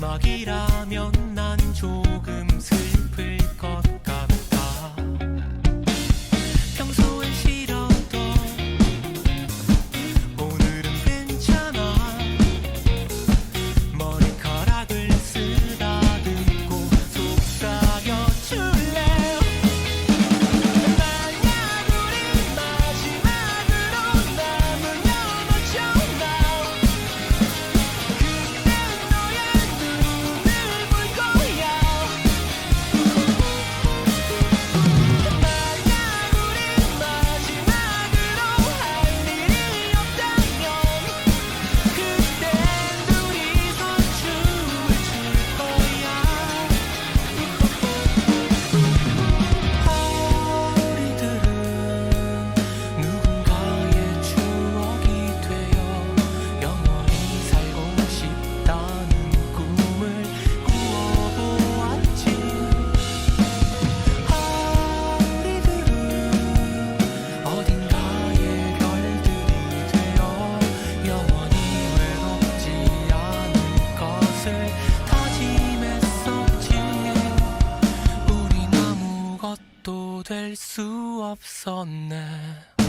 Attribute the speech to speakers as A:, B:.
A: 마지막이라면 난 조금 슬플 것 수 없었네.